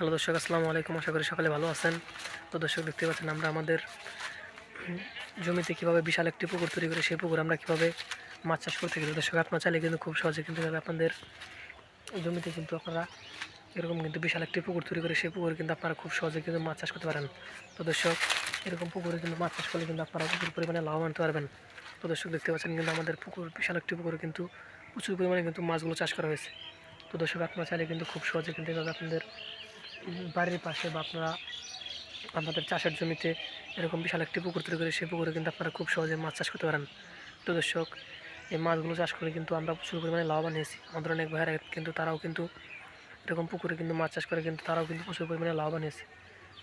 Hello দর্শক, আসসালামু আলাইকুম। আশা করি সকালে ভালো আছেন। তো দর্শক, দেখতে পাচ্ছেন আমরা আমাদের জমিতে কীভাবে বিশাল একটি পুকুর তৈরি করে, সেই পুকুর আমরা কীভাবে মাছ চাষ করতে গেলে, দর্শক আপনার চাইলে কিন্তু খুব সহজে কিন্তু আপনাদের জমিতে কিন্তু আপনারা এরকম কিন্তু বিশাল একটি পুকুর তৈরি করে, সেই পুকুরে কিন্তু আপনারা খুব সহজে কিন্তু মাছ চাষ করতে পারেন। তো দর্শক, এরকম পুকুরে কিন্তু মাছ চাষ করলে কিন্তু আপনারা প্রচুর পরিমাণে লাভবান হতে পারবেন। তো দর্শক, দেখতে পাচ্ছেন কিন্তু আমাদের পুকুর, বিশাল একটি পুকুরে কিন্তু প্রচুর পরিমাণে কিন্তু মাছগুলো চাষ করা হয়েছে। তো দর্শক আপনারা চাইলে কিন্তু খুব সহজে কিন্তু আপনাদের বাড়ির পাশে বা আপনারা আপনাদের চাষের জমিতে এরকম বিশাল একটি পুকুর তৈরি করে, সেই পুকুরে কিন্তু আপনারা খুব সহজে মাছ চাষ করতে পারেন। তো দর্শক, এই মাছগুলো চাষ করে কিন্তু আমরা প্রচুর পরিমাণে লাভবান হয়েছি। আমাদের অনেক ভাইয়েরা কিন্তু তারাও কিন্তু এরকম পুকুরে কিন্তু মাছ চাষ করে কিন্তু তারাও কিন্তু প্রচুর পরিমাণে লাভবান হয়েছে।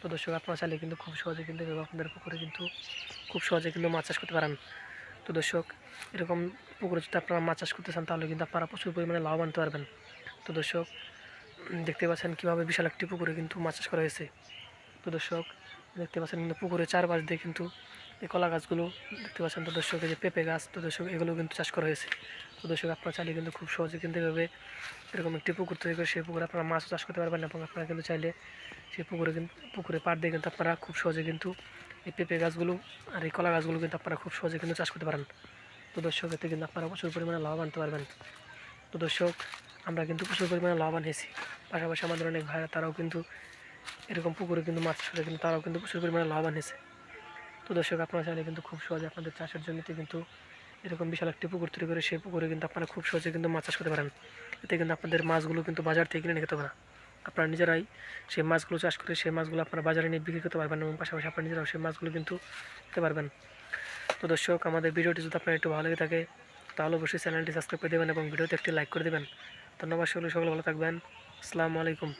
তো দর্শক, আপনারা চাইলে কিন্তু খুব সহজে কিন্তু আপনাদের পুকুরে কিন্তু খুব সহজে কিন্তু মাছ চাষ করতে পারেন। তো দর্শক, এরকম পুকুরে যদি আপনারা মাছ চাষ করতে চান, তাহলে কিন্তু আপনারা প্রচুর পরিমাণে লাভবান হতে পারবেন। তো দর্শক দেখতে পাচ্ছেন কীভাবে বিশাল একটি পুকুরে কিন্তু মাছ চাষ করা হয়েছে। তো দর্শক, দেখতে পাচ্ছেন কিন্তু পুকুরের চারপাশ দিয়ে কিন্তু এই কলা গাছগুলো দেখতে পাচ্ছেন তো দর্শক যে পেঁপে গাছ, তো দর্শক, এগুলো কিন্তু চাষ করা হয়েছে। তো দর্শক, আপনারা চাইলে কিন্তু খুব সহজে কিন্তু এভাবে এরকম একটি পুকুর তৈরি করে সেই পুকুরে আপনারা মাছও চাষ করতে পারবেন এবং আপনারা কিন্তু চাইলে সেই পুকুরে কিন্তু পুকুরে পাড় দিয়ে কিন্তু আপনারা খুব সহজে কিন্তু এই পেঁপে গাছগুলো আর এই কলা গাছগুলো কিন্তু আপনারা খুব সহজে কিন্তু চাষ করতে পারেন। তো দর্শক, এতে কিন্তু আপনারা প্রচুর পরিমাণে লাভ আনতে পারবেন। তো দর্শক আমরা কিন্তু প্রচুর পরিমাণে লাভবান হয়েছি। পাশাপাশি আমাদের অনেক ভাইরা তারাও কিন্তু এরকম পুকুরে কিন্তু মাছ চাষ কিন্তু তারাও কিন্তু প্রচুর পরিমাণে লাভবান হয়েছে। তো দর্শক, আপনারা চাইলে কিন্তু খুব সহজে আপনাদের চাষের জমিতে কিন্তু এরকম বিশাল একটি পুকুর তৈরি করে সেই পুকুরে কিন্তু আপনারা খুব সহজে কিন্তু মাছ চাষ করতে পারেন। এতে কিন্তু আপনাদের মাছগুলো কিন্তু বাজার থেকে কিনে নিতে হবে না। আপনারা নিজেরাই সেই মাছগুলো চাষ করে সেই মাছগুলো আপনারা বাজারে নিয়ে বিক্রি করতে পারবেন এবং পাশাপাশি আপনারা নিজেরাও সেই মাছগুলো কিন্তু খেতে পারবেন। তো দর্শক, আমাদের ভিডিওটি যদি আপনার একটু ভালো লেগে থাকে, তাহলে অবশ্যই চ্যানেলটি সাবস্ক্রাইব করে দেবেন এবং ভিডিওতে একটি লাইক করে দেবেন। ধন্যবাদ সকলে সকলে ভালো থাকবেন। আসসালামু আলাইকুম।